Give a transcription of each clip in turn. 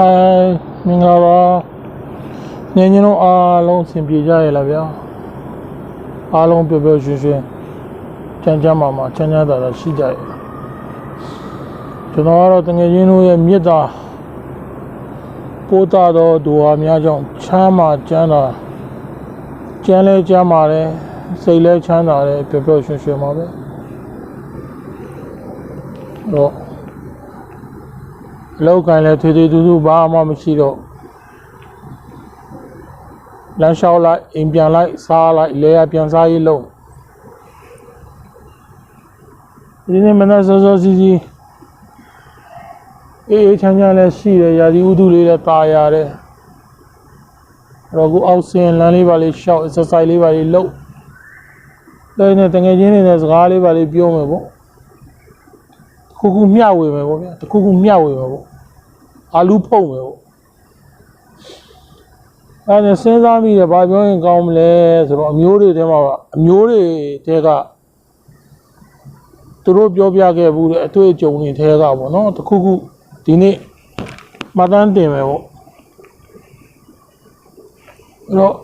ဟိုင်းမင်္ဂလာပါညင်ညင်တို့အားလုံးအဆင်ပြေကြရဲ့လားဗျာအားလုံးပျော်ပျော်ရွှင်ရွှင်ချမ်းချမ်းမာမာချမ်းချမ်းသာသာရှိကြရဲ့ကျွန်တော်ကတော့တငယ်ချင်းတို့ရဲ့မြစ်တာပိုးတာတော့ဒူဟာများကြောင့်ချမ်းမာချမ်းသာကျမ်းလဲချမ်းမာတယ်စိတ်လဲချမ်းသာတယ်ပျော်ပျော်ရွှင်ရွှင်ပါပဲအဲ့တော့ အလောက်ကန်လဲထွေထွေတူတူဘာမှမရှိတော့လမ်းလျှောက်လိုက်အိမ်ပြန်လိုက်စားလိုက်လဲရပြန်စားရေးလုံးဒီနေ့မနက်စောစောစီးစီးအေးအေးချမ်းချမ်းလဲရှိတယ်ရာသီဥတုလေးလည်းตายရတယ်အဲ့တော့ကိုအောက်ဆင်းလမ်းလေးပါလေးရှောက် exercise လေးပါလေးလုပ်လည်းနဲ့တငယ်ချင်းတွေနဲ့စကားလေးပါလေးပြောမယ်ပေါ့တစ် ခုခုမျှဝေမယ်ပေါ့ဗျာတစ်ခုခုမျှဝေမယ်ပေါ့အာလူဖုံမယ်ပေါ့အဲ့ဒါစဉ်းစားမိတယ်ဘာပြောရင်ကောင်းမလဲဆိုတော့အမျိုးတွေထဲမှာအမျိုးတွေတဲကသူတို့ပြောပြခဲ့ဘူးတဲ့အတွေ့အကြုံတွေထဲကပေါ့နော်တစ်ခုခုဒီနေ့မှတ်တမ်းတင်မယ်ပေါ့အဲ့တော့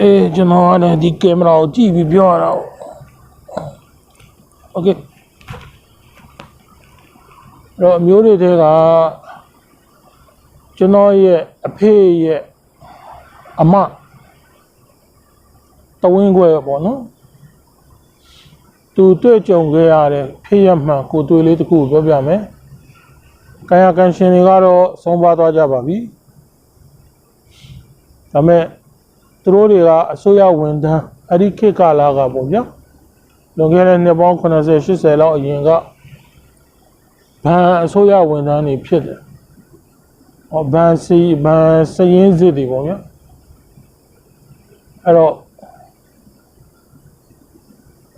အေးကျွန်တော်ကလည်းဒီကင်မရာကိုကြည့်ပြီးပြောရတာပေါ့ โอเค အဲ့တော့အမျိုးတွေတဲကကျွန်တော်ရဲ့အဖေရဲ့အမတဝင်းခွဲပေါ့နော်သူတွေ့ကြုံခဲ့ရတဲ့ဖေးရမှန်ကိုတွေ့လေးတစ်ခုကိုပြောပြမယ်။ကာယကံရှင်တွေကတော့ဆုံးပါသွားကြပါပြီ။ဒါမဲ့သူတို့တွေကအစိုးရဝန်ထမ်းအဲ့ဒီခေတ်ကာလကပေါ့ဗျာ။ လွန်ခဲ့တဲ့နှစ်ပေါင်း80 80လောက်အရင်ကဘန်အစိုးရဝန်ထမ်းတွေဖြစ်တယ်။ဟောဘန်စီဘန်စရင်စစ်တွေပေါ့ဗျာ။အဲ့တော့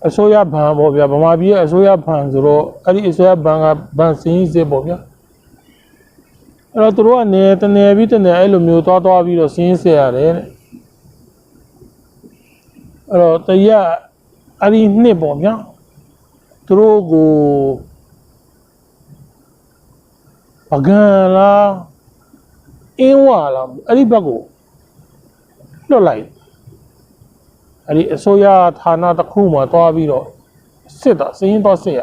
အစိုးရဘန်ပေါ့ဗျာဗမာပြည်ရဲ့အစိုးရဘန်ဆိုတော့အဲ့ဒီအစိုးရဘန်ကဘန်စရင်စစ်ပေါ့ဗျာ။အဲ့တော့သူတို့ကနေတနေပြီးတနေအဲ့လိုမျိုးသွားသွားပြီးတော့စရင်စစ်ရတယ်တဲ့။အဲ့တော့တရက် အဲ့ဒီနှစ်ပေါ့ဗျာ။သူတို့ကိုပကံလားအင်းဝါလားအဲ့ဒီဘက်ကိုလွတ်လိုက်အဲ့ဒီအစိုးရဌာနတစ်ခုမှာတွားပြီးတော့စစ်တာစရင်တော့စစ်ရ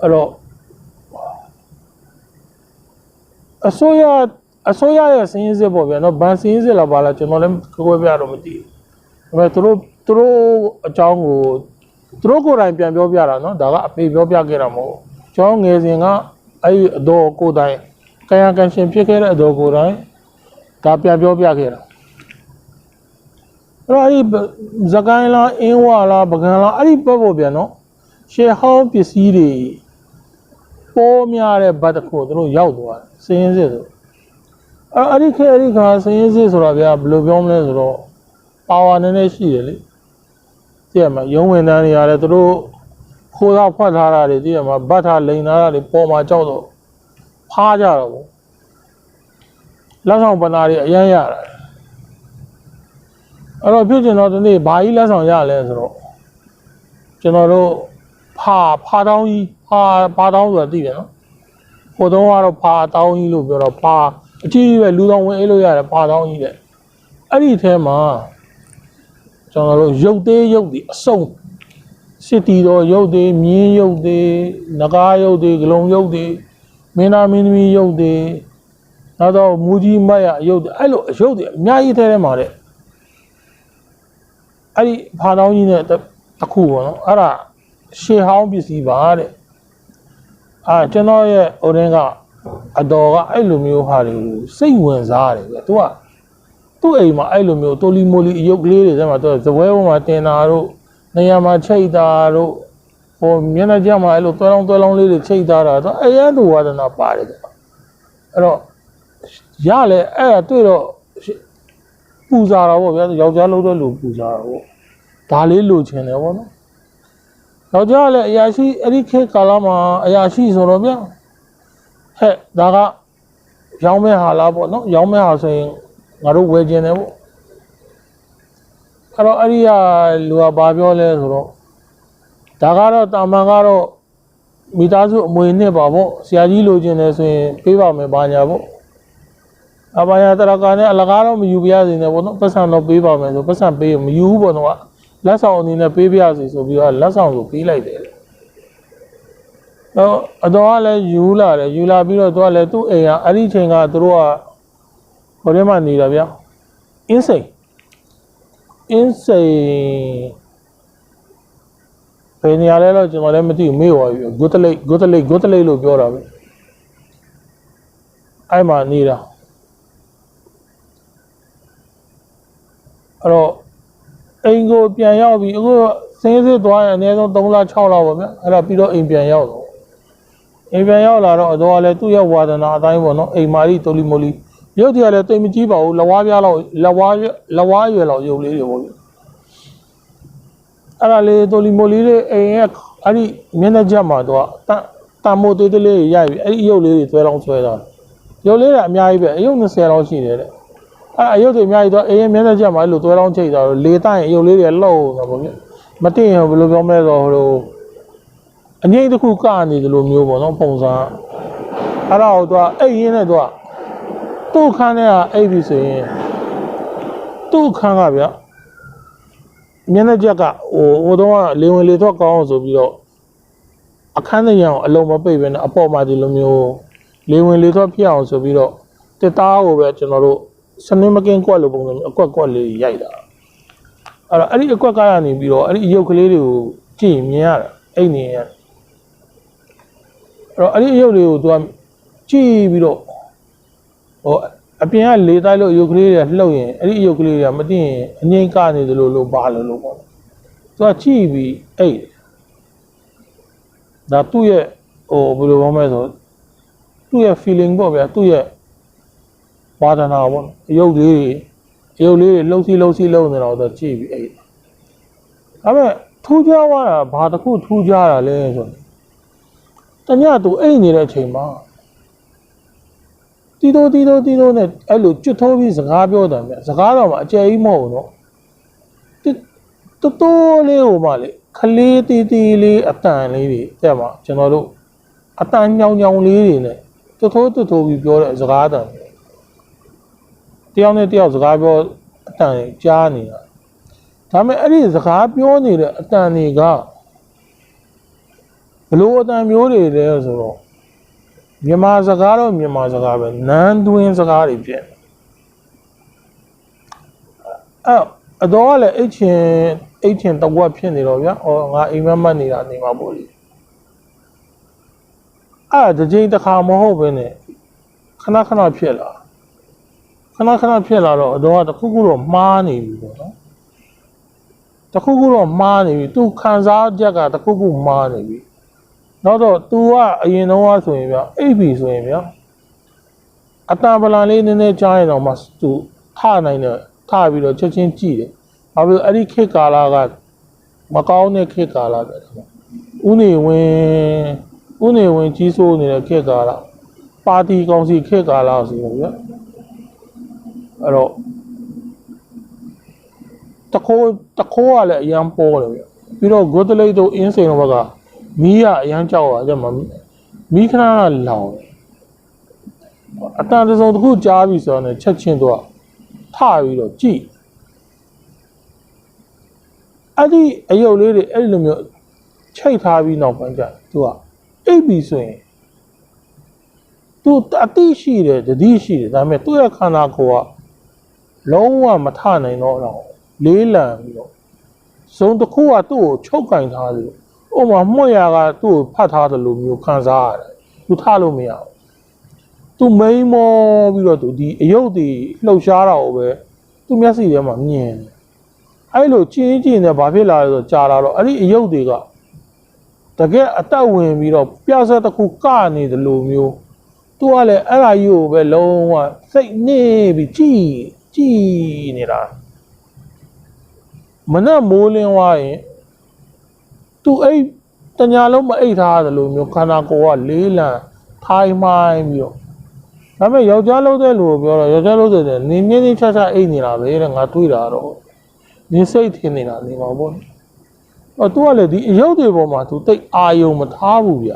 အဲ့တော့အစိုးရအစိုးရရဲ့စရင်စစ်ပေါ့ဗျာနော်ဗန်စရင်စစ်လားပါလားကျွန်တော်လည်းခွဲခွဲပြတော့မသိဘူးဒါပေမဲ့သူတို့ သူတို့အကြောင်းကိုသူတို့ကိုယ်တိုင်ပြန်ပြောပြတာနော်ဒါကအဖေပြောပြခဲ့တာမဟုတ်ဘူးကျောင်းငယ်စဉ်ကအဲ့ဒီအတော်ကိုယ်တိုင်ကာယကံရှင်ဖြစ်ခဲ့တဲ့အတော်ကိုယ်တိုင်ဒါပြန်ပြောပြခဲ့တာအဲ့တော့အဲ့ဒီဇကိုင်းလားအင်းဝါလားပကံလားအဲ့ဒီဘက်ပေါ်ပြန်နော်ရှေဟောင်းပစ္စည်းတွေပေါ်များတဲ့ဘတ်တစ်ခုသူတို့ရောက်သွားတယ်စင်းစစ်ဆိုအဲ့အဲ့ဒီခေတ်အဲ့ဒီခါစင်းစစ်ဆိုတာဗျာဘယ်လိုပြောမလဲဆိုတော့ပါဝါနည်းနည်းရှိတယ်လေ သိရမလားရုံးဝင်တန်းတွေရတယ်သူတို့ခိုးသားဖွက်ထားတာတွေသိရမှာဗတ်ထားလိန်ထားတာတွေပေါ်မှာကြောက်တော့ဖားကြတော့ဘူးလက်ဆောင်ပနာတွေအရန်ရတာအဲ့တော့ဖြစ်ကျင်တော့ဒီနေ့ဘာကြီးလက်ဆောင်ရလဲဆိုတော့ကျွန်တော်တို့ဖာဖာတောင်းကြီးဖာဖာတောင်းဆိုတာသိတယ်နော်ဟိုတုန်းကတော့ဖာတောင်းကြီးလို့ပြောတော့ဖာအကြီးကြီးပဲလူတော်ဝင်အေးလို့ရတယ်ဖာတောင်းကြီးတဲ့အဲ့ဒီထဲမှာ ကျွန်တော်တို့ရုပ်သေးရုပ်ဒီအစုံစစ်တီတော်ရုပ်သေးမြင်းရုပ်သေးနဂါရုပ်သေးဂလုံးရုပ်သေးမင်းသားမင်းသမီးရုပ်သေးနောက်တော့မူကြီးမတ်ရရုပ်သေးအဲ့လိုအရုပ်သေးအများကြီးထဲထဲမှာတဲ့အဲ့ဒီဖာတောင်းကြီးနဲ့တစ်ခုပေါ့နော်အဲ့ဒါရှေဟောင်းပစ္စည်းပါတဲ့အာကျွန်တော်ရဲ့ဟိုတင်းကအတော်ကအဲ့လိုမျိုးဟာတွေစိတ်ဝင်စားတယ်ဗျသူက သူ့အိမ်မှာအဲ့လိုမျိုးတိုလီမိုလီအယုတ်ကလေးတွေထဲမှာသူကဇပွဲပေါ်မှာတင်တာတို့နေရာမှာချိတ်တာတို့ဟိုမျက်နှာကျမှာအဲ့လိုသွဲလောင်းသွဲလောင်းလေးတွေချိတ်ထားတာတော့အရန်သူဝါဒနာပါတယ်ကွာအဲ့တော့ရလေအဲ့ဒါတွေ့တော့ပူစားတာပေါ့ဗျာယောက်ျားလို့တဲ့လူပူစားတာပေါ့ဒါလေးလိုချင်တယ်ပေါ့နော်ယောက်ျားလည်းအရာရှိအဲ့ဒီခေတ်ကာလမှာအရာရှိဆိုတော့ဗျာဟဲ့ဒါကရောင်းမဲ့ဟာလားပေါ့နော်ရောင်းမဲ့ဟာဆိုရင် ငါတို့ဝယ်ကျင်တယ်ပေါ့အဲ့တော့အဲ့ဒီကလူကဘာပြောလဲဆိုတော့ဒါကတော့တာမန်ကတော့မိသားစုအမွေနှစ်ပါပေါ့ဆရာကြီးလိုချင်တယ်ဆိုရင်ပေးပါမယ်ဘာညာပေါ့အဘာညာတရကာနဲ့အလကားတော့မယူပြရစေနဲ့ပေါ့နော်ပတ်စံတော့ပေးပါမယ်ဆိုပတ်စံပေးရင်မယူဘူးပေါ့နော်လက်ဆောင်အနေနဲ့ပေးပြရစီဆိုပြီးတော့လက်ဆောင်ကိုပေးလိုက်တယ်တော့အတော်ကလည်းယူလာတယ်ယူလာပြီးတော့သူကလည်းသူ့အိမ်ကအဲ့ဒီချိန်ကသူတို့က ဟိုထဲမှာနေတာဗျာအင်းစိန်အင်းစိန်ဘယ်နေရာလဲတော့ကျွန်တော်လည်းမသိဘူးမေ့ပါဘူးဂုတ်တလိတ်ဂုတ်တလိတ်ဂုတ်တလိတ်လို့ပြောတာပဲအဲ့မှာနေတာအဲ့တော့အိမ်ကိုပြန်ရောက်ပြီးအခုစင်းစစ်သွားရင်အနည်းဆုံး3လ6လပါဗျအဲ့ဒါပြီးတော့အိမ်ပြန်ရောက်တော့အိမ်ပြန်ရောက်လာတော့အတော်ကလည်းသူ့ရဲ့ဝါဒနာအတိုင်းပေါ့နော်အိမ်မာရီတိုလီမိုလီ ရုပ်တရလည်းတိတ်မကြီးပါဘူးလဝါးပြားလောက်လဝါးလဝါးရွယ်လောက်ရုပ်လေးတွေပေါ့ဗျအဲ့ဒါလေးတိုလီမိုလီလေးအိမ်ရဲ့အဲ့ဒီမျက်နှာချက်မှာတော့တန်တန်မိုသေးသေးလေးရိုက်ပြီးအဲ့ဒီရုပ်လေးတွေသွဲလောင်းဆွဲတာရုပ်လေးကအများကြီးပဲအယုတ်20လောက်ရှိတယ်တဲ့အဲ့အယုတ်တွေအများကြီးတော့အေးမျက်နှာချက်မှာအဲ့လိုသွဲလောင်းချိတ်တာတော့လေတိုင်းအယုတ်လေးတွေလှုပ်တာပေါ့ဗျမတင်ရင်ဘယ်လိုပြောမလဲဆိုတော့ဟိုလိုအငိမ့်တစ်ခုကနေတယ်လို့မျိုးပေါ့နော်ပုံစံအဲ့ဒါကိုသူကအိတ်ရင်းနဲ့သူက သူ့ခန်းထဲကအိတ်ပြီဆိုရင်သူ့ခန်းကဗျမျက်နှာချက်ကဟိုဟိုတော့ကလေဝင်လေထွက်ကောင်းအောင်ဆိုပြီးတော့အခန်းထဲရအောင်အလုံးမပိတ်ပဲနဲ့အပေါ်မှာဒီလိုမျိုးလေဝင်လေထွက်ဖြစ်အောင်ဆိုပြီးတော့တစ်သားကိုပဲကျွန်တော်တို့စနစ်မကင်းကွက်လို့ပုံစံမျိုးအကွက်ကွက်လေးရိုက်တာအဲ့တော့အဲ့ဒီအကွက်ကကနေပြီးတော့အဲ့ဒီအယုတ်ကလေးတွေကိုကြည့်မြင်ရတာအဲ့နေရအဲ့တော့အဲ့ဒီအယုတ်တွေကိုသူကကြည့်ပြီးတော့ ဟိုအပြင်ကလေတိုက်လို့အယုတ်ကလေးတွေလှုပ်ရင်အဲ့ဒီအယုတ်ကလေးတွေကမသိရင်အငိမ့်ကနေသလိုလိုပါလို့လို့ပေါ့သူကကြည့်ပြီးအဲ့ဒါသူ့ရဲ့ဟိုဘယ်လိုပြောမလဲဆိုသူ့ရဲ့ feeling ပေါ့ဗျာသူ့ရဲ့ဝါဒနာပေါ့နော်အယုတ်လေးတွေအယုတ်လေးတွေလှုပ်စီးလှုပ်စီးလှုပ်နေတော့တော့ကြည့်ပြီးအဲ့ဒါပေမဲ့ထူးခြားသွားတာဘာတစ်ခုထူးခြားတာလဲဆိုတော့တညသူအိတ်နေတဲ့အချိန်မှာ တီတိုတီတိုတီတိုနဲ့အဲ့လိုကျွတ်ထိုးပြီးစကားပြောတယ်မြတ်စကားတော့မှအကျယ်ကြီးမဟုတ်ဘူးနော်တီတိုတိုလေးဟိုမှလေခလေးတီတီလေးအတန်လေးတွေတဲ့မှာကျွန်တော်တို့အတန်ညောင်ညောင်လေးတွေနဲ့တွတ်ထိုးတွတ်ထိုးပြီးပြောတဲ့စကားတန်တယောက်နဲ့တယောက်စကားပြောအတန်ကြားနေတာဒါပေမဲ့အဲ့ဒီစကားပြောနေတဲ့အတန်တွေကဘလို့အတန်မျိုးတွေလဲဆိုတော့ မြန်မာစကားတော့မြန်မာစကားပဲနန်းတွင်းစကားတွေဖြစ်နေအဲ့အတော်ကလည်းအိတ်ချင်အိတ်ချင်တဝက်ဖြစ်နေတော့ဗျာဩငါအိမ်မက်မက်နေတာနေမှာပေါ့လေအဲ့ဒါတစ်ချိန်တစ်ခါမဟုတ်ဘဲနဲ့ခဏခဏဖြစ်လာခဏခဏဖြစ်လာတော့အတော်ကတခုခုတော့မှားနေပြီပေါ့နော်တခုခုတော့မှားနေပြီသူခံစားချက်ကတခုခုမှားနေပြီ နောက်တော့ तू ကအရင်တော့ကဆိုရင်ဗျအိပ်ပြီဆိုရင်ဗျအတန်ပလန်လေးနည်းနည်းကြားရင်တော့မှ तू ထနိုင်တယ်ထပြီးတော့ချက်ချင်းကြည့်တယ်ဘာဖြစ်လို့အဲ့ဒီခေတ်ကာလကမကောင်းတဲ့ခေတ်ကာလပဲဥနေဝင်ဥနေဝင်ကြီးစိုးနေတဲ့ခေတ်ကာလပါတီကောင်စီခေတ်ကာလဆိုရင်ဗျအဲ့တော့တခိုးတခိုးကလည်းအရန်ပေါ်တယ်ဗျပြီးတော့ဂုတ်တလိတ်တို့အင်းစိန်တို့ဘက်က မီးကအရန်ကြောက်တာကြမှာမီးခဏကလောင်တယ်အတန်တစုံတစ်ခုကြားပြီဆိုတော့ချက်ချင်းတော့ထပြီးတော့ကြည့်အဲ့ဒီအယုတ်လေးတွေအဲ့ဒီလိုမျိုးချိတ်ထားပြီးနောက်ပိုင်းကျသူကအိပ်ပြီဆိုရင်သူအတိရှိတယ်တတိရှိတယ်ဒါပေမဲ့သူ့ရဲ့ခန္ဓာကိုယ်ကလုံးဝမထနိုင်တော့တော့လေးလံပြီးတော့ဇုံတစ်ခုကသူ့ကိုချုပ်ကင်ထားတယ်။ ဥပမာမှု့ရကသူ့ကိုဖတ်ထားတယ်လို့မျိုးခံစားရတယ်။သူထလို့မရဘူး။ तू မိန်မောပြီးတော့ तू ဒီအယုတ်တွေလှုပ်ရှားတာကိုပဲသူ့မျက်စိထဲမှာမြင်တယ်။အဲ့လိုချင်းချင်းနဲ့ဘာဖြစ်လာလဲဆိုတော့ကြာလာတော့အဲ့ဒီအယုတ်တွေကတကယ်အတက်ဝင်ပြီးတော့ပြဆက်တစ်ခုကနေတယ်လို့မျိုးသူကလည်းအဲ့ဒါကြီးကိုပဲလုံးဝစိတ်နေပြီးကြည်ကြည်နေတာမနဲ့မိုးလင်းသွားရင် သူအဲ့တညာလုံးမအိတ်ထားတယ်လို့မျိုးခန္ဓာကိုယ်ကလေးလံထိုင်းမှိုင်းပြီးတော့ဒါပေမဲ့ယောက်ျားလုံးတဲ့လူကိုပြောတော့ယောက်ျားလုံးတဲ့နင်းနင်းချင်းချာချာအိတ်နေတာပဲတဲ့ငါတွေးတာတော့နင်းစိတ်ထင်နေတာနေမှာပေါ့အော်သူကလည်းဒီအယုတ်တွေပေါ်မှာသူတိတ်အာယုံမထားဘူးဗျ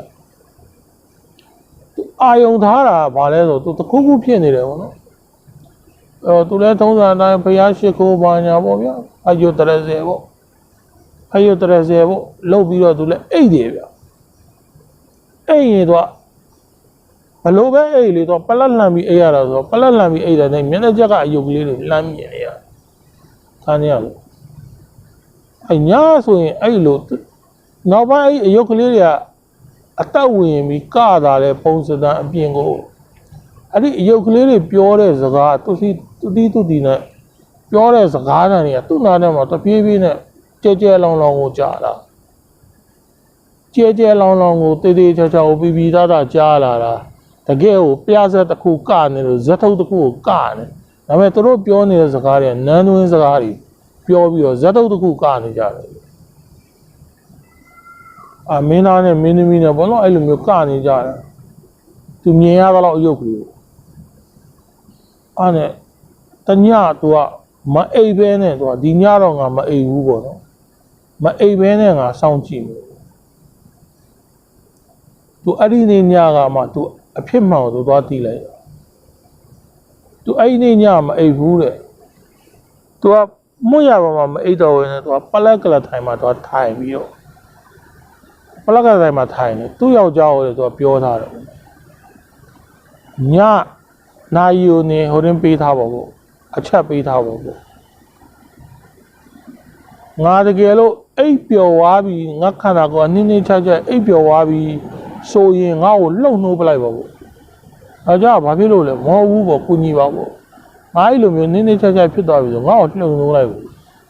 အာယုံထားတာဘာလဲဆိုသူတခုခုဖြစ်နေတယ်ဗောနော်အဲသူလည်းထုံးစံအတိုင်းဘုရားရှိခိုးပါညာပေါ့ဗျာအယုတရစေပေါ့ အယုတရစေပေါ့လှုပ်ပြီးတော့သူလည်းအိတ်တယ်ဗျာအိတ်ရင်တော့ဘလို့ပဲအိတ်လေတော့ပလက်လှန်ပြီးအိတ်ရတာဆိုတော့ပလက်လှန်ပြီးအိတ်တယ်နဲ့မျက်နှာချက်ကအယုတ်ကလေးတွေလှမ်းမြင်နေရခါနေရလို့အညာဆိုရင်အဲ့လိုနောက်ပိုင်းအဲ့အယုတ်ကလေးတွေကအတက်ဝင်ပြီးကတာတဲ့ပုံစံအပြင်ကိုအဲ့ဒီအယုတ်ကလေးတွေပြောတဲ့စကားသူစီသူတီသူတီနဲ့ပြောတဲ့စကားတန်တွေကသူ့နာထဲမှာတပြေးပြေးနဲ့ ကြဲကြဲလောင်လောင်ကိုကြားလာကြဲကြဲလောင်လောင်ကိုတေးသေးချာချာကိုပြီးပြီးသားသားကြားလာတာတကယ်ကိုပြဇက်တစ်ခုကနေလို့ဇက်ထုတ်တစ်ခုကိုကနေဒါပေမဲ့သူတို့ပြောနေတဲ့စကားတွေကနန်းသွင်းစကားတွေပြောပြီးတော့ဇက်ထုတ်တစ်ခုကနေကြတယ်အာမင်းသားနဲ့မင်းသမီးနဲ့ဘောလို့အဲ့လိုမျိုးကနေကြတယ်သူမြင်ရတော့အယုတ်ကလေးကိုအဲ့နဲ့တညသူကမအိပ်ဘဲနဲ့သူကဒီညတော့ငါမအိပ်ဘူးပေါ့နော် မအိပ်ဘဲနဲ့ငါစောင့်ကြည့်မယ်သူအဲ့ဒီနေ့ညကမှသူအဖြစ်မှန်ကိုသူသွားတီးလိုက်သူအဲ့ဒီနေ့ညမအိပ်ဘူးတဲ့သူကမွတ်ရပါမှမအိပ်တော့ဘူးနဲ့သူကပလက်ကလထိုင်မှာသူကထိုင်ပြီးတော့ပလက်ကလထိုင်မှာထိုင်နေသူ့ယောက်ျားကိုလည်းသူကပြောထားတယ်ညနာယီကိုနေဟိုရင်ပေးထားပါဘူးအချက်ပေးထားပါဘူး ငါတကယ်လို့အိပ်ပျော်သွားပြီငါခန္ဓာကိုယ်ကနင်းနေချာချာအိပ်ပျော်သွားပြီဆိုရင်ငါ့ကိုလှုပ်နှိုးပလိုက်ပါဘူးအဲကြောင့်ဘာဖြစ်လို့လဲမဟုတ်ဘူးပေါ့ကုညီပါပေါ့ငါအဲ့လိုမျိုးနင်းနေချာချာဖြစ်သွားပြီဆိုငါ့ကိုလှုပ်နှိုးလိုက်ဘူး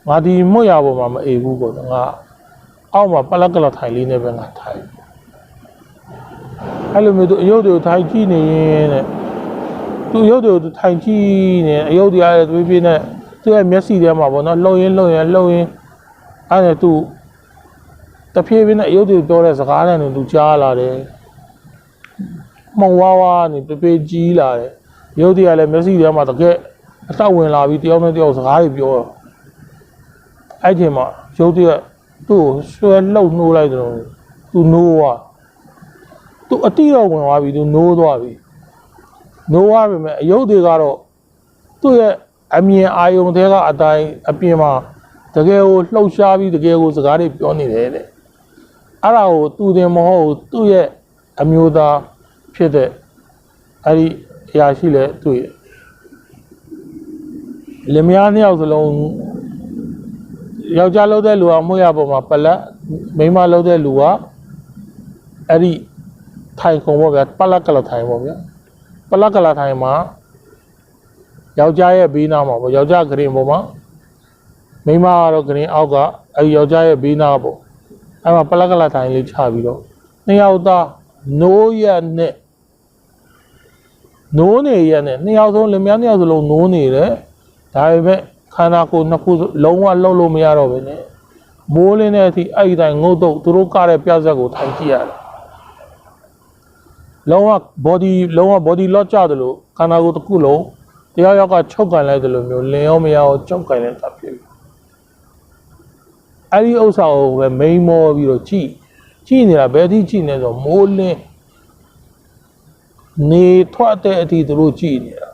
ငါဒီမွတ်ရပေါ်မှာမအေးဘူးပေါ့ငါအောက်မှာပလက်ကလထိုင်လေးနဲ့ပဲငါထိုင်အဲ့လိုမျိုးသူအယုတ်တွေကိုထိုင်ကြည့်နေရင်တဲ့သူရုပ်တွေကိုထိုင်ကြည့်နေအယုတ်တရားရဲ့သွေးပြင်းနဲ့သူ့ရဲ့မျက်စိထဲမှာပေါ့နော်လှုပ်ရင်းလှုပ်ရင်းလှုပ်ရင်း အဲ့ဒါသူတဖြည်းဖြည်းနဲ့အယုတ်တွေပြောတဲ့စကားနဲ့သူကြားလာတယ်မောင်ဝါဝါနေပေပေကြီးလာတယ်ရုပ်တွေကလည်းမျက်စိထဲမှာတကယ်အတော့ဝင်လာပြီးတယောက်နဲ့တယောက်စကားတွေပြောတော့အဲ့ချိန်မှာရုပ်တွေကသူ့ကိုဆွဲလှုပ်နှိုးလိုက်တယ်သူနိုးသွားသူအတိတော့ဝင်သွားပြီသူနိုးသွားပြီနိုးရပါမယ်အယုတ်တွေကတော့သူ့ရဲ့အမြင်အာယုံတွေကအတိုင်းအပြင်မှာ တကယ်ကိုလှုပ်ရှားပြီးတကယ်ကိုစကားတွေပြောနေတယ်တဲ့အဲ့ဒါကိုသူတင်မဟုတ်ဘူးသူ့ရဲ့အမျိုးသားဖြစ်တဲ့အဲ့ဒီအရာရှိလဲတွေ့တယ်လင်မယားနှစ်ယောက်စလုံးယောက်ျားလုပ်တဲ့လူကမွေးရပေါ်မှာပလက်မိန်းမလုပ်တဲ့လူကအဲ့ဒီထိုင်ခုံပေါ့ဗျာပလက်ကလထိုင်ပေါ့ဗျာပလက်ကလာထိုင်မှာယောက်ျားရဲ့ဘေးနားမှာပေါ့ယောက်ျားဂရင်ပေါ်မှာ မိန်းမကတော့ဂရင်အောက်ကအဲဒီယောက်ျားရဲ့ဘေးနားပေါ့အဲမှာပလက်ကလာထိုင်လေးချပြီးတော့နှစ်ယောက်သားနိုးရက်နဲ့နိုးနေရက်နဲ့နှစ်ယောက်ဆုံးလင်မယားနှစ်ယောက်စလုံးနိုးနေတယ်ဒါပေမဲ့ခန္ဓာကိုယ်နှစ်ခုလုံးဝလှုပ်လို့မရတော့ဘဲနဲ့မိုးလင်းတဲ့အထိအဲ့ဒီတိုင်းငုတ်တော့သူတို့ကတဲ့ပြဇက်ကိုထိုင်ကြည့်ရတယ်လုံးဝ body လုံးဝ body lock ကြတယ်လို့ခန္ဓာကိုယ်တစ်ခုလုံးတရားရောက်ကချုပ်ကန်လိုက်တယ်လို့မျိုးလင်ရောမရောချုပ်ကန်လိုက်တာဖြစ်ပြီ အဲ့ဒီဥစ္စာကိုပဲမိန်မောပြီးတော့ကြည်ကြည်နေတာဘယ်ထိကြည်နေဆိုမိုးလင်းနေထွက်တဲ့အထိသူတို့ကြည်နေတာ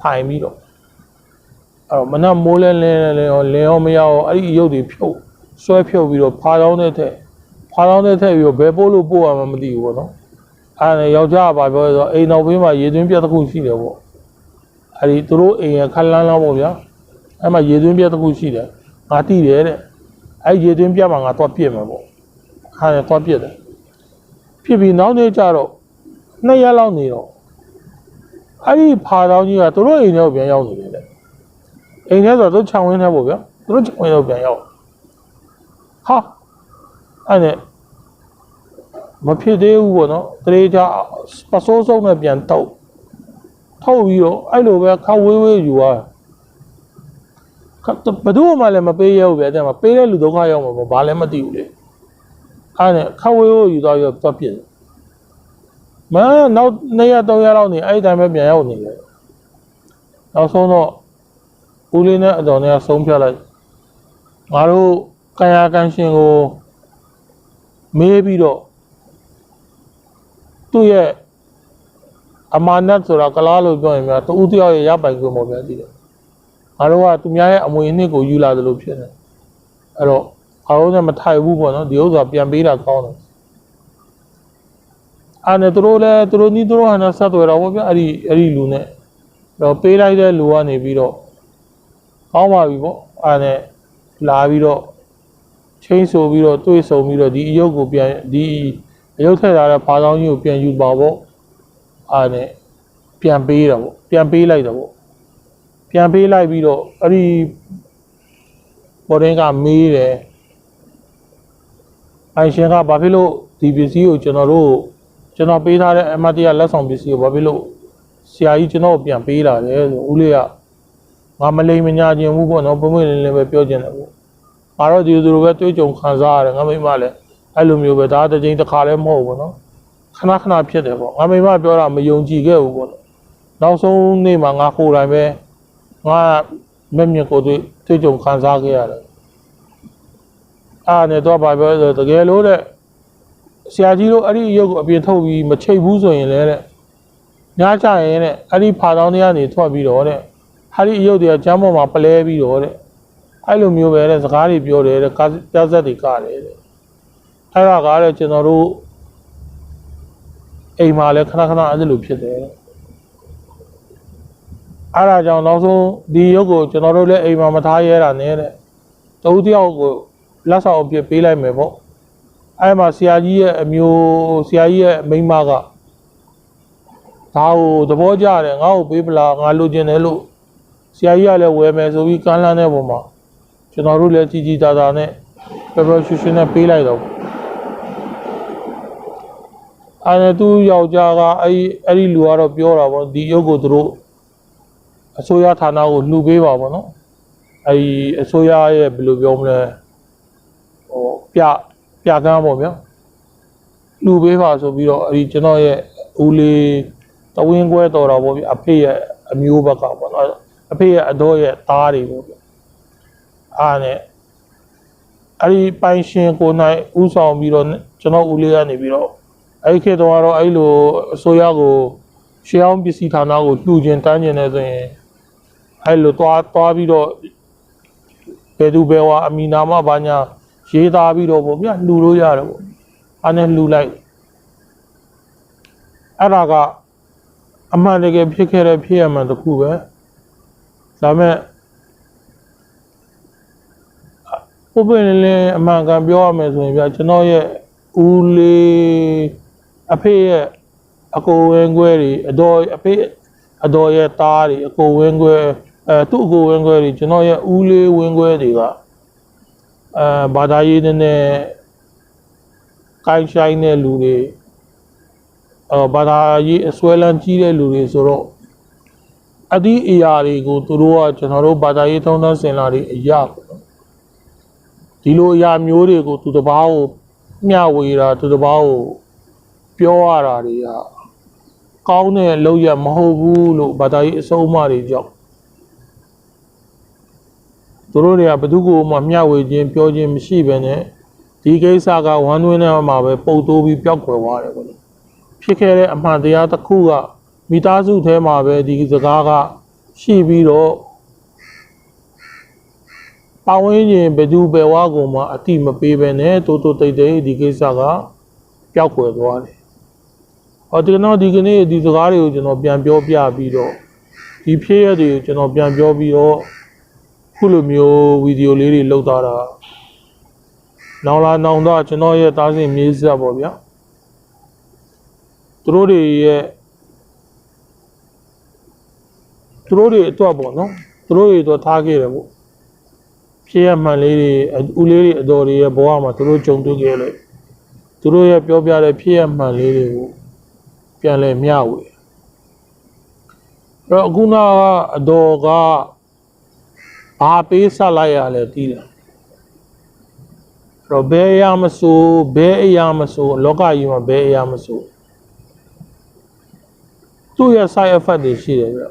ထိုင်ပြီးတော့အဲ့တော့မနမိုးလဲလဲလဲရောလင်ရောမရောအဲ့ဒီရုပ်တွေဖြုတ်ဆွဲဖြုတ်ပြီးတော့ဖားတောင်းတဲ့ထက်ဖားတောင်းတဲ့ထက်ပြီးတော့ဘယ်ပို့လို့ပို့ရမှမသိဘူးပေါ့နော်အဲ့ဒါယောက်ျားကဘာပြောလဲဆိုတော့အိမ်နောက်ဘေးမှာရေသွင်းပြက်တစ်ခုရှိတယ်ပေါ့အဲ့ဒီသူတို့အိမ်ရခက်လန်းလောင်းပေါ့ဗျာအဲ့မှာရေသွင်းပြက်တစ်ခုရှိတယ်ငါတိတယ်တဲ့ အဲ့ရေသွင်းပြက်မှာငါတော့ပြစ်မယ်ပေါ့ဟာတော့ပြစ်တယ်ဖြစ်ပြီးနောက်နေ့ကျတော့နှစ်ရက်လောက်နေတော့အဲ့ဒီဖာတောင်းကြီးကသူတို့အိမ်ထဲကိုပြန်ရောက်နေတယ်တဲ့အိမ်ထဲဆိုတော့သူခြံဝင်းထဲပေါ့ဗျာသူတို့ခြံဝင်းထဲကိုပြန်ရောက်ဟာအဲ့နဲ့မဖြစ်သေးဘူးပေါ့နော်တရေချာပစိုးစုံနဲ့ပြန်တောက်ထုတ်ပြီးတော့အဲ့လိုပဲခါဝေးဝေးယူသွား ဘယ်သူမှလည်းမပေးရဘူးဗျတဲ့မှာပေးတဲ့လူဒုက္ခရောက်မှာပေါ့ဘာလည်းမသိဘူးလေအဲ့နဲ့ခါဝေးဝေးယူသွားပြီးတော့သွားပြစ်မနောက်နေ့ရက်၃ရက်လောက်နေအဲ့ဒီတိုင်းပဲပြန်ရောက်နေတယ်နောက်ဆုံးတော့ဦးလေးနဲ့အတော်နဲ့ဆုံးဖြတ်လိုက်ငါတို့ကာယကံရှင်ကိုမေးပြီးတော့သူ့ရဲ့အမာနတ်ဆိုတာကလားလို့ပြောရင်များတူတယောက်ရဲ့ရပိုင်ခွင့်ပေါ့ဗျာဒီတယ် ငါတို့ကသူများရဲ့အမွေအနှစ်ကိုယူလာတယ်လို့ဖြစ်နေအဲ့တော့အားလုံးနဲ့မထိုက်ဘူးပေါ့နော်ဒီဥစ္စာပြန်ပေးတာကောင်းတယ်အဲ့နဲ့သူတို့လည်းသူတို့နီးသူတို့ဟန်နဲ့ဆက်သွယ်တော့ဗောဗျာအဲ့ဒီအဲ့ဒီလူနဲ့တော့ပေးလိုက်တဲ့လူကနေပြီးတော့ကောင်းပါပြီဗောအဲ့နဲ့လာပြီးတော့ချင်းဆိုပြီးတော့တွေးဆုံပြီးတော့ဒီအယုတ်ကိုပြန်ဒီအယုတ်ထက်လာတဲ့ဖားဆောင်ကြီးကိုပြန်ယူပါဗောအဲ့နဲ့ပြန်ပေးတာဗောပြန်ပေးလိုက်တော့ဗော ပြန်ပေးလိုက်ပြီးတော့အဲ့ဒီပေါ်ရင်ကမေးတယ်အိုင်ရှင်ကဘာဖြစ်လို့ဒီပစ္စည်းကိုကျွန်တော်တို့ကျွန်တော်ပေးထားတဲ့အမတ်တရားလက်ဆောင်ပစ္စည်းကိုဘာဖြစ်လို့ဆရာကြီးကျွန်တော်ကိုပြန်ပေးလာတယ်ဆိုဦးလေးကငါမလိမ်မညာခြင်းဘူးပေါ့နော်ပုံမှန်လင်းလင်းပဲပြောခြင်းတယ်ပေါ့ငါတော့ဒီလိုပဲတွေးကြုံခံစားရတယ်ငါမိမလည်းအဲ့လိုမျိုးပဲဒါတစ်ချိန်တစ်ခါလည်းမဟုတ်ဘူးပေါ့နော်ခဏခဏဖြစ်တယ်ပေါ့ငါမိမပြောတာမယုံကြည်ခဲ့ဘူးပေါ့နော်နောက်ဆုံးနေ့မှာငါကိုယ်တိုင်ပဲ ငါမျက်မြင်ကိုယ်တွေ့တွေ့ကြုံခံစားခဲ့ရတယ်အားနဲ့တော့ဗာပြောဆိုတကယ်လို့တဲ့ဆရာကြီးတို့အဲ့ဒီရုပ်ကိုအပြင်ထုတ်ပြီးမချိတ်ဘူးဆိုရင်လည်းတဲ့ညကြရင်တဲ့အဲ့ဒီဖာတောင်းတွေကနေထွက်ပြီးတော့တဲ့ဟာဒီရုပ်တွေကကျမ်းပေါ်မှာပလဲပြီးတော့တဲ့အဲ့လိုမျိုးပဲတဲ့စကားတွေပြောတယ်တဲ့ကားပြဇက်တွေကတယ်တဲ့အဲ့ဒါကားတဲ့ကျွန်တော်တို့အိမ်မှာလည်းခဏခဏအဲ့လိုဖြစ်တယ် အဲ့ဒါကြောင့်နောက်ဆုံးဒီရုပ်ကိုကျွန်တော်တို့လည်းအိမ်မှာမထားရဲတာနဲ့တဲ့တဦးတယောက်ကိုလက်ဆောင်အပြစ်ပေးလိုက်မယ်ပေါ့အဲ့မှာဆရာကြီးရဲ့အမျိုးဆရာကြီးရဲ့မိန်းမကဒါကိုသဘောကျတယ်ငါ့ကိုပေးပလားငါလိုချင်တယ်လို့ဆရာကြီးကလည်းဝယ်မယ်ဆိုပြီးကမ်းလှမ်းတဲ့ပုံမှာကျွန်တော်တို့လည်းကြီးကြီးသားသားနဲ့ပပရှူရှင်းနဲ့ပေးလိုက်တော့အဲ့ဒါသူယောက်ျားကအဲ့ဒီအဲ့ဒီလူကတော့ပြောတာပေါ့ဒီရုပ်ကိုသူတို့ အစိုးရဌာနကိုလှူပေးပါပေါ့နော်အဲ့ဒီအစိုးရရဲ့ဘယ်လိုပြောမလဲဟိုပြပြကန်းပေါ့ဗျာလှူပေးပါဆိုပြီးတော့အဲ့ဒီကျွန်တော်ရဲ့ဦးလေးတဝင်းကွဲတော်တော်ပေါ့ဗျာအဖေရဲ့အမျိုးဘက်ကပေါ့နော်အဖေရဲ့အတော်ရဲ့သားတွေပေါ့ဗျာအားနဲ့အဲ့ဒီပိုင်ရှင်ကိုနိုင်ဥဆောင်ပြီးတော့ကျွန်တော်ဦးလေးကနေပြီးတော့အဲ့ဒီခေတ်တော့ကတော့အဲ့လိုအစိုးရကိုရှေးအောင်ပစ္စည်းဌာနကိုလှူခြင်းတန်းခြင်းနေဆိုရင် အဲ့လိုသွားသွားပြီးတော့ဘယ်သူဘယ်ဝါအမီနာမဘာညာရေးသားပြီးတော့ပေါ့ဗျာလှူလို့ရတယ်ပေါ့အဲ့နဲ့လှူလိုက်အဲ့ဒါကအမှန်တကယ်ဖြစ်ခဲ့တဲ့ဖြစ်ရမှန်တစ်ခုပဲဒါမဲ့ပုပ္ပင်းလင်းအမှန်ကန်ပြောရမယ်ဆိုရင်ဗျာကျွန်တော်ရဲ့ဦးလေးအဖေရဲ့အကိုဝင်းခွဲတွေအတော်အဖေအတော်ရဲ့သားတွေအကိုဝင်းခွဲ အဲသူ့အကိုဝင်းခွဲတွေကျွန်တော်ရဲ့ဦးလေးဝင်းခွဲတွေကအဲဘာသာရေးနဲ့နဲ့ကိုင်းဆိုင်တဲ့လူတွေအော်ဘာသာရေးအစွဲလန်းကြီးတဲ့လူတွေဆိုတော့အသည့်အရာတွေကိုသူတို့ကကျွန်တော်တို့ဘာသာရေးထုံးတမ်းစင်လာတွေအရာပေါ့နော်ဒီလိုအရာမျိုးတွေကိုသူတစ်ပါးကိုမျှဝေတာသူတစ်ပါးကိုပြောရတာတွေကကောင်းတဲ့လောက်ရမဟုတ်ဘူးလို့ဘာသာရေးအဆုံးအမတွေကြောင့် သူတို့တွေကဘယ်သူကိုမှမျှဝေခြင်းပြောခြင်းမရှိဘဲနဲ့ဒီကိစ္စကဝမ်းတွင်းထဲမှာပဲပုတ်တိုးပြီးပျောက်ကွယ်သွားတယ်ပေါ့လေဖြစ်ခဲ့တဲ့အမှန်တရားတစ်ခုကမိသားစုထဲမှာပဲဒီစကားကရှိပြီးတော့ပဝင်းရင်ဘယ်သူဘယ်ဝါကိုမှအတိမပေးပဲနဲ့တိုးတိုးတိတ်တိတ်ဒီကိစ္စကပျောက်ကွယ်သွားတယ်။ဟောဒီကနေ့ဒီကနေ့ဒီစကားတွေကိုကျွန်တော်ပြန်ပြောပြပြီးတော့ဒီဖြစ်ရတွေကိုကျွန်တော်ပြန်ပြောပြီးတော့ ခုလိုမျိုးဗီဒီယိုလေးတွေလောက်တာတာနောင်လာနောင်တော့ကျွန်တော်ရဲ့တားစင်မြေးဆက်ပေါ့ဗျာသူတို့တွေရဲ့သူတို့တွေအတွက်ပေါ့နော်သူတို့တွေတော့ထားခဲ့တယ်ပေါ့ဖြစ်ရမှန်လေးတွေဦးလေးတွေအတော်တွေရဲ့ဘဝမှာသူတို့ကြုံတွေ့ခဲ့လို့သူတို့ရဲ့ပြောပြတဲ့ဖြစ်ရမှန်လေးတွေကိုပြန်လဲမျှဝေအဲ့တော့အခုနောက်ကအတော်က ဘာပေးဆက်လိုက်ရလဲတည်တယ်တော့ဘယ်အရာမဆိုဘယ်အရာမဆိုလောကကြီးမှာဘယ်အရာမဆိုသူ့ရဲ့ side effect တွေရှိတယ်ဗျ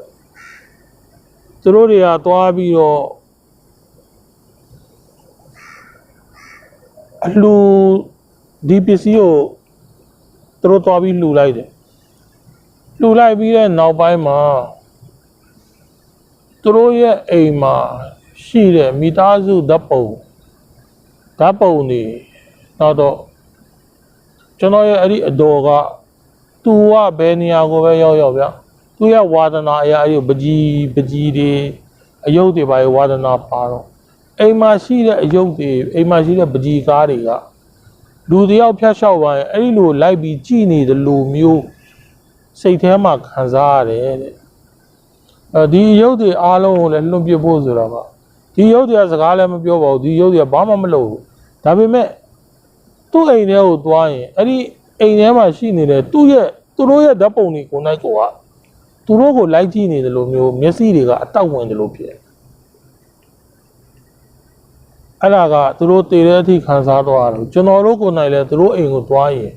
သူတို့တွေကသွားပြီးတော့အလှူဒီပစ္စည်းကိုသူတို့သွားပြီးလှူလိုက်တယ်လှူလိုက်ပြီးတဲ့နောက်ပိုင်းမှာ သူတို့ရဲ့အိမ်မှာရှိတဲ့မိသားစုဓာတ်ပုံဓာတ်ပုံတွေနောက်တော့ကျွန်တော်ရဲ့အဲ့ဒီအတော်ကသူကဘယ်နေရာကိုပဲရောက်ရောက်ဗျသူရဲ့ဝါဒနာအရာအဲ့ဒီပကြီးပကြီးတွေအယုတ်တွေပါရဝါဒနာပါတော့အိမ်မှာရှိတဲ့အယုတ်တွေအိမ်မှာရှိတဲ့ပကြီးကားတွေကလူတယောက်ဖြတ်လျှောက်ပါရင်အဲ့ဒီလိုလိုက်ပြီးကြည်နေတယ်လို့မျိုးစိတ်ထဲမှာခံစားရတယ်တဲ့ အဲဒီရုပ်တွေအားလုံးကိုလည်းလွန်ပြဖို့ဆိုတာပါဒီရုပ်တွေကစကားလည်းမပြောပါဘူးဒီရုပ်တွေကဘာမှမလုပ်ဘူးဒါပေမဲ့သူ့အိမ်ထဲကိုသွားရင်အဲ့ဒီအိမ်ထဲမှာရှိနေတဲ့သူ့ရဲ့သူတို့ရဲ့ဓာတ်ပုံတွေကိုနိုင်ကိုကသူတို့ကိုလိုက်ကြည့်နေတယ်လို့မျိုးမျက်စိတွေကအတောက်ဝင်တယ်လို့ဖြစ်တယ်အဲ့ဒါကသူတို့တည်တဲ့အထိခံစားသွားတယ်ကျွန်တော်တို့ကိုယ်နိုင်လဲသူတို့အိမ်ကိုသွားရင်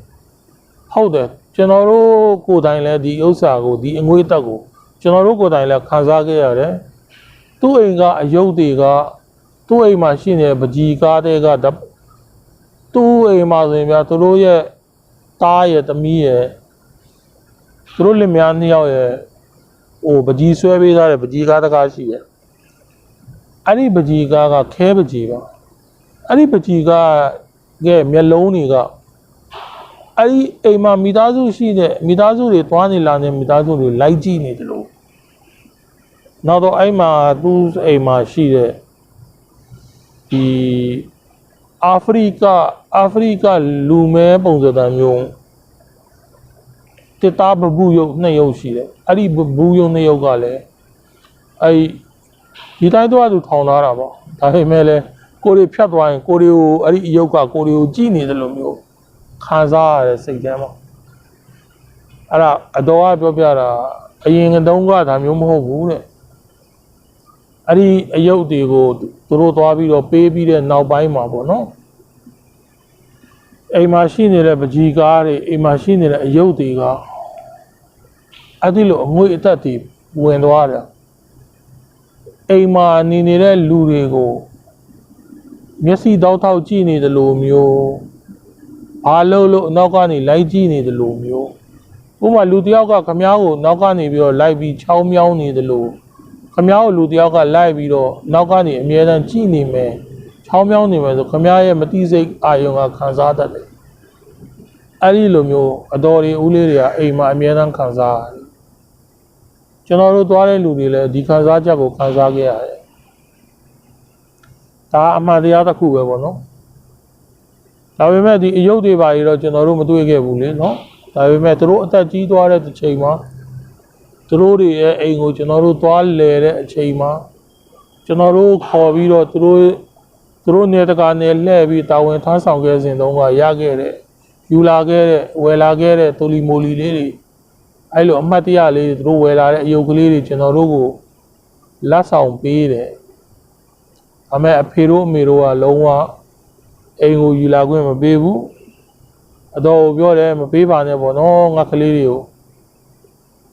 ဟုတ်တယ်ကျွန်တော်တို့ကိုယ်တိုင်လဲဒီဥစ္စာကိုဒီအငွေအတက်ကို ကျွန်တော်တို့ကိုယ်တိုင်လဲခံစားခဲ့ရတယ်သူ့အိမ်ကအယုတ်တွေကသူ့အိမ်မှာရှိနေတဲ့ပကြီးကားတွေကဓာတ်သူ့အိမ်မှာဆိုရင်ဗျာသူတို့ရဲ့သားရဲ့သမီးရဲ့သူတို့လင်မယားနှစ်ယောက်ရဲ့ဟိုပကြီးဆွဲပေးထားတဲ့ပကြီးကားတကားရှိရဲ့အဲ့ဒီပကြီးကားကခဲပကြီးပါအဲ့ဒီပကြီးကားရဲ့မျက်လုံးတွေက အဲ့ဒီအိမ်မှာမိသားစုရှိတဲ့မိသားစုတွေတွားနေလာတဲ့မိသားစုတွေလိုက်ကြည့်နေတယ်လို့နောက်တော့အဲ့မှာသူ့အိမ်မှာရှိတဲ့ဒီအာဖရိကအာဖရိကလူမဲပုံစံမျိုးတစ်သားပပူရုပ်နှစ်ရုပ်ရှိတယ်အဲ့ဒီပပူရုပ်နှစ်ရုပ်ကလည်းအဲ့ဒီတိုင်းတော့သူထောင်ထားတာပေါ့ဒါပေမဲ့လည်းကိုရီဖြတ်သွားရင်ကိုရီကိုအဲ့ဒီအယုတ်ကကိုရီကိုကြည့်နေတယ်လို့မျိုး ခံစားရတဲ့စိတ်ထဲမှာအဲ့ဒါအတော်ကပြောပြတာအရင်ကတုန်းကဒါမျိုးမဟုတ်ဘူးတဲ့အဲ့ဒီအယုတ်တွေကိုသူတို့သွားပြီးတော့ပေးပြီးတဲ့နောက်ပိုင်းမှာပေါ့နော်အိမ်မှာရှိနေတဲ့ပကြီးကားတွေအိမ်မှာရှိနေတဲ့အယုတ်တွေကအဲ့ဒီလိုအငွေအသက်တွေဝင်သွားတယ်အိမ်မှာနေနေတဲ့လူတွေကိုမျက်စိတောက်ထောက်ကြည့်နေတယ်လို့မျိုး ဘာလို့လို့အနောက်ကနေလိုက်ကြည့်နေတယ်လို့မျိုးဥပမာလူတစ်ယောက်ကခမားကိုနောက်ကနေပြီးတော့လိုက်ပြီးချောင်းမြောင်းနေတယ်လို့ခမားကိုလူတစ်ယောက်ကလိုက်ပြီးတော့နောက်ကနေအမြဲတမ်းကြည့်နေမယ်ချောင်းမြောင်းနေမယ်ဆိုခမားရဲ့မတိစိတ်အာယုံကခံစားတတ်တယ်အဲ့ဒီလိုမျိုးအတော်တွေဦးလေးတွေကအိမ်မှာအမြဲတမ်းခံစားရတယ်ကျွန်တော်တို့သွားတဲ့လူတွေလည်းဒီခံစားချက်ကိုခံစားခဲ့ရတယ်ဒါအမှန်တရားတစ်ခုပဲပေါ့နော် ဒါပေမဲ့ဒီအယုတ်တွေပါကြီးတော့ကျွန်တော်တို့မတွေ့ခဲ့ဘူးလေနော်ဒါပေမဲ့သူတို့အသက်ကြီးသွားတဲ့တစ်ချိန်မှာသူတို့တွေရဲ့အိမ်ကိုကျွန်တော်တို့သွားလဲတဲ့အချိန်မှာကျွန်တော်တို့ခေါ်ပြီးတော့သူတို့သူတို့နေတကာနေလှည့်ပြီးတာဝန်ထမ်းဆောင်ခဲ့စဉ်တုန်းကရခဲ့တဲ့ယူလာခဲ့တဲ့ဝယ်လာခဲ့တဲ့တူလီမိုလီလေးတွေအဲ့လိုအမှတ်တရလေးသူတို့ဝယ်လာတဲ့အယုတ်ကလေးတွေကျွန်တော်တို့ကိုလက်ဆောင်ပေးတယ်။ဒါပေမဲ့အဖေတို့အမေတို့ကလုံးဝ အိမ်ကိုယူလာခွင့်မပေးဘူး။အတော်ကိုပြောတယ်မပေးပါနဲ့ပေါ့နော်ငါကလေးတွေကို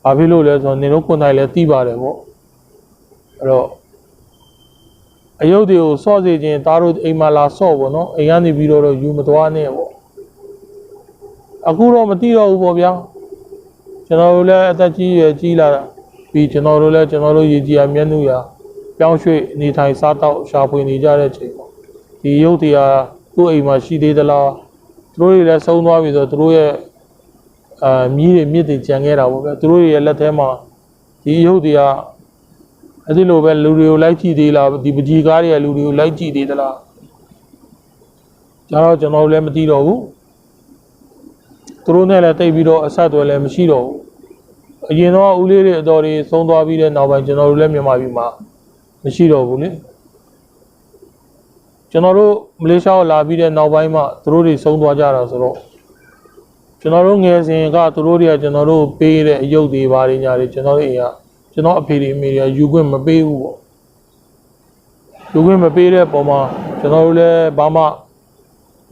ဘာဖြစ်လို့လဲဆိုတော့နင်တို့ကိုယ်တိုင်လည်းသိပါတယ်ပေါ့။အဲ့တော့အယုတ်တွေကိုစော့စေခြင်းသားတို့အိမ်မှာလာစော့ပေါ့နော်။အိမ်ကနေပြီးတော့ယူမသွားနဲ့ပေါ့။အခုတော့မသိတော့ဘူးပေါ့ဗျာ။ကျွန်တော်တို့လည်းအသက်ကြီးရွယ်ကြီးလာတာပြီးကျွန်တော်တို့လည်းကျွန်တော်တို့ရည်ကြီးအမျက်နှာရာပြောင်းရွှေ့နေထိုင်စားတော့ရှာဖွေနေကြတဲ့ချိန်ပေါ့ဒီရုပ်တရား သူ့အိမ်မှာရှိသေးသလားသူတို့တွေလည်းဆုံးသွားပြီဆိုတော့သူတို့ရဲ့အာမြည်တွေမြစ်တွေကြံခဲ့တာပေါ့ဗျာသူတို့ရဲ့လက်ထဲမှာဒီရုပ်တရားအဲ့ဒီလိုပဲလူတွေကိုလိုက်ကြည့်သေးလားဒီပကြီးကားတွေကလူတွေကိုလိုက်ကြည့်သေးသလားကျွန်တော်ကျွန်တော်လည်းမသိတော့ဘူးသူတို့နဲ့လည်းတိတ်ပြီးတော့အဆက်အသွယ်လည်းမရှိတော့ဘူးအရင်တော့ဦးလေးတွေအတော်တွေသုံးသွားပြီးတဲ့နောက်ပိုင်းကျွန်တော်တို့လည်းမြန်မာပြည်မှာမရှိတော့ဘူးလေ ကျွန်တော်တို့မလေးရှားကိုလာပြီးတဲ့နောက်ပိုင်းမှာသူတို့တွေဆုံးသွားကြတာဆိုတော့ကျွန်တော်တို့ငယ်စဉ်ကသူတို့တွေကကျွန်တော်တို့ပေးတဲ့အယုတ်တွေဘာတွေညာတွေကျွန်တော်တို့အိမ်ကကျွန်တော်အဖေတွေအမေတွေကယူခွင့်မပေးဘူးပေါ့ယူခွင့်မပေးတဲ့ပုံမှာကျွန်တော်တို့လည်းဘာမှ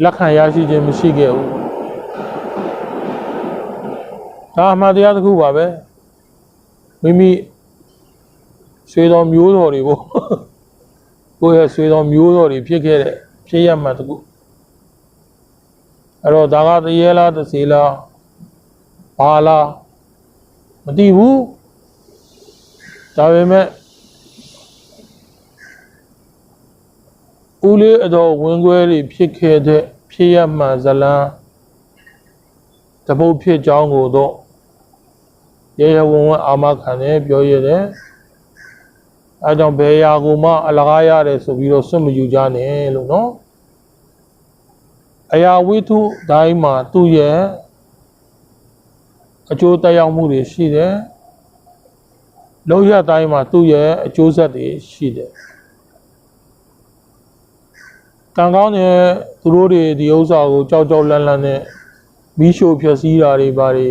လက်ခံရရှိခြင်းမရှိခဲ့ဘူးဒါအမှန်တရားတစ်ခုပါပဲမိမိဆွေတော်မျိုးတော်တွေပေါ့ ကိုယ့်ရဲ့ဆွေတော်မျိုးတော်တွေဖြစ်ခဲ့တဲ့ဖြစ်ရမှန်တစ်ခုအဲ့တော့ဒါကတရေလားတစ်စီလားဘာလားမသိဘူးဒါပေမဲ့ဦးလေးအတော်ဝင်ခွဲတွေဖြစ်ခဲ့တဲ့ဖြစ်ရမှန်ဇလန်းတပုတ်ဖြစ်ကြောင်းကိုတော့ရေရဝံဝံအာမခံတယ်ပြောရတယ် အဲကြောင့်ဘယ်ရာကိုမှအလကားရတယ်ဆိုပြီးတော့စွတ်မယူကြနဲ့လို့နော်အရာဝိထုတိုင်းမှာသူ့ရဲ့အကျိုးတက်ရောက်မှုတွေရှိတယ်လောက်ရတိုင်းမှာသူ့ရဲ့အကျိုးဆက်တွေရှိတယ်ကံကောင်းတဲ့သူတို့တွေဒီဥစ္စာကိုကြောက်ကြောက်လန့်လန့်နဲ့မီးရှို့ဖျက်ဆီးတာတွေဘာတွေ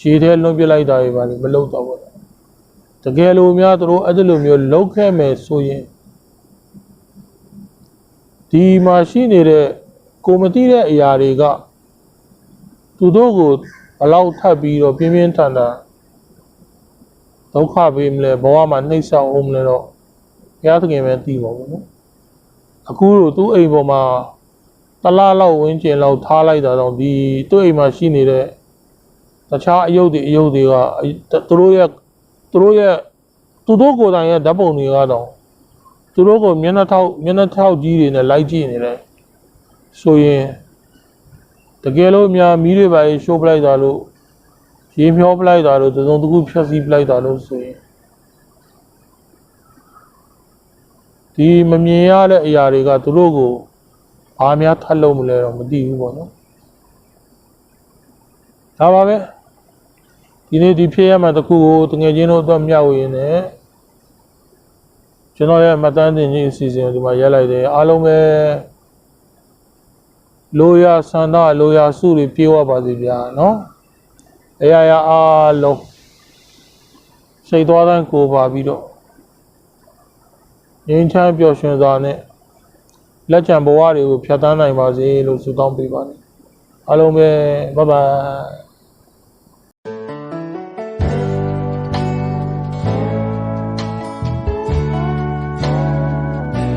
ရေထဲလွှင့်ပစ်လိုက်တာတွေဘာတွေမလုပ်တော့ဘူး တကယ်လို့များသူတို့အဲ့ဒီလိုမျိုးလောက်ခဲ့မယ်ဆိုရင်ဒီမှာရှိနေတဲ့ကိုမတိတဲ့အရာတွေကသူတို့ကိုဘလောက်ထပ်ပြီးတော့ပြင်းပြင်းထန်ထန်ဒုက္ခပေးမလဲဘဝမှာနှိမ့်ဆက်အောင်မလဲတော့ဘုရားသခင်ပဲသိပါဘူးနော်အခုတို့သူ့အိမ်ပေါ်မှာတလားလောက်ဝင်းကျင်လောက်ထားလိုက်တာတော့ဒီသူ့အိမ်မှာရှိနေတဲ့တခြားအယုတ်တွေအယုတ်တွေကသူတို့ရဲ့ သူတို့ရဲ့သူတို့ကိုယ်တိုင်ရဲ့ဓာတ်ပုံတွေကတော့သူတို့ကိုမျက်နှာထောက်မျက်နှာထောက်ကြီးတွေနဲ့လိုက်ကြည့်နေတယ်ဆိုရင်တကယ်လို့အများမီးတွေပါရှိုးပလိုက်တာလို့ရေမျောပလိုက်တာလို့သုံးတစ်ခုဖြတ်စည်းပလိုက်တာလို့ဆိုရင်ဒီမမြင်ရတဲ့အရာတွေကသူတို့ကိုဘာများထပ်လို့မလဲတော့မသိဘူးပေါ့နော်ဒါပါပဲ ဒီနေ့ဒီဖြစ်ရမှတစ်ခုကိုတငယ်ချင်းတို့အတွက်မျှဝေရင်းနဲ့ကျွန်တော်ရဲ့မတန်းတင်ကြီးအစီအစဉ်ကိုဒီမှာရက်လိုက်တယ်အားလုံးပဲလိုရာဆန္ဒလိုရာစုတွေပြေဝပါစေဗျာနော်အရာရာအားလုံးစိတ်သွားတိုင်းကိုပါပြီးတော့ငြိမ်းချမ်းပျော်ရွှင်စွာနဲ့လက်ချံဘဝတွေကိုဖြတ်သန်းနိုင်ပါစေလို့ဆုတောင်းပေးပါတယ်အားလုံးပဲဘိုင်ဘိုင်